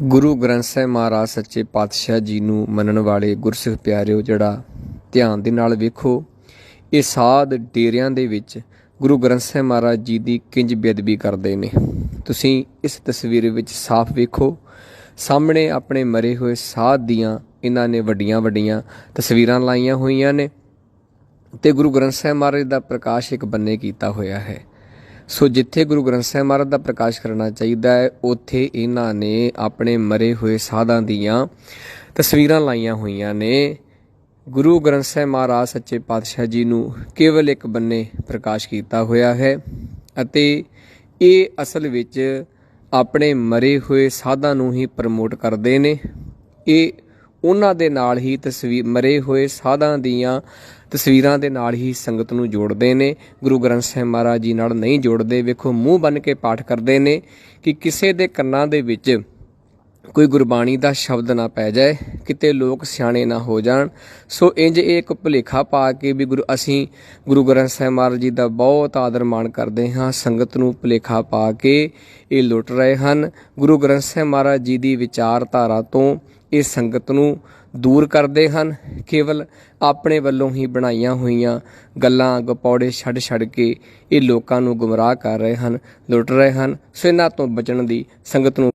ਗੁਰੂ ਗ੍ਰੰਥ ਸਾਹਿਬ ਮਹਾਰਾਜ ਸੱਚੇ ਪਾਤਸ਼ਾਹ ਜੀ ਨੂੰ ਮੰਨਣ ਵਾਲੇ ਗੁਰਸਿੱਖ ਪਿਆਰਿਓ, ਜਿਹੜਾ ਧਿਆਨ ਦੇ ਨਾਲ ਵੇਖੋ, ਇਹ ਸਾਧ ਡੇਰਿਆਂ ਦੇ ਵਿੱਚ ਗੁਰੂ ਗ੍ਰੰਥ ਸਾਹਿਬ ਮਹਾਰਾਜ ਜੀ ਦੀ ਕਿੰਜ ਬੇਅਦਬੀ ਕਰਦੇ ਨੇ। ਤੁਸੀਂ ਇਸ ਤਸਵੀਰ ਵਿੱਚ ਸਾਫ਼ ਵੇਖੋ, ਸਾਹਮਣੇ ਆਪਣੇ ਮਰੇ ਹੋਏ ਸਾਧ ਦੀਆਂ ਇਹਨਾਂ ਨੇ ਵੱਡੀਆਂ ਵੱਡੀਆਂ ਤਸਵੀਰਾਂ ਲਾਈਆਂ ਹੋਈਆਂ ਨੇ ਤੇ ਗੁਰੂ ਗ੍ਰੰਥ ਸਾਹਿਬ ਮਹਾਰਾਜ ਦਾ ਪ੍ਰਕਾਸ਼ ਇੱਕ ਬੰਨੇ ਕੀਤਾ ਹੋਇਆ ਹੈ। ਸੋ ਜਿੱਥੇ ਗੁਰੂ ਗ੍ਰੰਥ ਸਾਹਿਬ ਮਹਾਰਾਜ ਦਾ ਪ੍ਰਕਾਸ਼ ਕਰਨਾ ਚਾਹੀਦਾ ਹੈ, ਉੱਥੇ ਇਹਨਾਂ ਨੇ ਆਪਣੇ ਮਰੇ ਹੋਏ ਸਾਧਾਂ ਦੀਆਂ ਤਸਵੀਰਾਂ ਲਾਈਆਂ ਹੋਈਆਂ ਨੇ। ਗੁਰੂ ਗ੍ਰੰਥ ਸਾਹਿਬ ਮਹਾਰਾਜ ਸੱਚੇ ਪਾਤਸ਼ਾਹ ਜੀ ਨੂੰ ਕੇਵਲ ਇੱਕ ਬੰਨੇ ਪ੍ਰਕਾਸ਼ ਕੀਤਾ ਹੋਇਆ ਹੈ ਅਤੇ ਇਹ ਅਸਲ ਵਿੱਚ ਆਪਣੇ ਮਰੇ ਹੋਏ ਸਾਧਾਂ ਨੂੰ ਹੀ ਪ੍ਰਮੋਟ ਕਰਦੇ ਨੇ। ਇਹ ਉਹਨਾਂ ਦੇ ਨਾਲ ਹੀ ਤਸਵੀਰ ਮਰੇ ਹੋਏ ਸਾਧਾਂ ਦੀਆਂ ਤਸਵੀਰਾਂ ਦੇ ਨਾਲ ਹੀ ਸੰਗਤ ਨੂੰ ਜੋੜਦੇ ਨੇ। ਗੁਰੂ ਗ੍ਰੰਥ ਸਾਹਿਬ ਮਹਾਰਾਜ ਜੀ ਨਾਲ ਨਹੀਂ ਜੋੜਦੇ। ਵੇਖੋ, ਮੂੰਹ ਬੰਨ ਕੇ ਪਾਠ ਕਰਦੇ ਨੇ ਕਿ ਕਿਸੇ ਦੇ ਕੰਨਾਂ ਦੇ ਵਿੱਚ ਕੋਈ ਗੁਰਬਾਣੀ ਦਾ ਸ਼ਬਦ ਨਾ ਪੈ ਜਾਏ, ਕਿਤੇ ਲੋਕ ਸਿਆਣੇ ਨਾ ਹੋ ਜਾਣ। ਸੋ ਇੰਜ ਇਹ ਇੱਕ ਭੁਲੇਖਾ ਪਾ ਕੇ ਵੀ ਗੁਰੂ ਅਸੀਂ ਗੁਰੂ ਗ੍ਰੰਥ ਸਾਹਿਬ ਮਹਾਰਾਜ ਜੀ ਦਾ ਬਹੁਤ ਆਦਰ ਮਾਣ ਕਰਦੇ ਹਾਂ। ਸੰਗਤ ਨੂੰ ਭੁਲੇਖਾ ਪਾ ਕੇ ਇਹ ਲੁੱਟ ਰਹੇ ਹਨ। ਗੁਰੂ ਗ੍ਰੰਥ ਸਾਹਿਬ ਮਹਾਰਾਜ ਜੀ ਦੀ ਵਿਚਾਰਧਾਰਾ ਤੋਂ ਇਹ ਸੰਗਤ ਨੂੰ ਦੂਰ ਕਰਦੇ ਹਨ। ਕੇਵਲ ਆਪਣੇ ਵੱਲੋਂ ਹੀ ਬਣਾਈਆਂ ਹੋਈਆਂ ਗੱਲਾਂ ਗਪੌੜੇ ਛੱਡ ਛੱਡ ਕੇ ਇਹ ਲੋਕਾਂ ਨੂੰ ਗੁੰਮਰਾਹ ਕਰ ਰਹੇ ਹਨ, ਲੁੱਟ ਰਹੇ ਹਨ। ਸੋ ਇਹਨਾਂ ਤੋਂ ਬਚਣ ਦੀ ਸੰਗਤ ਨੂੰ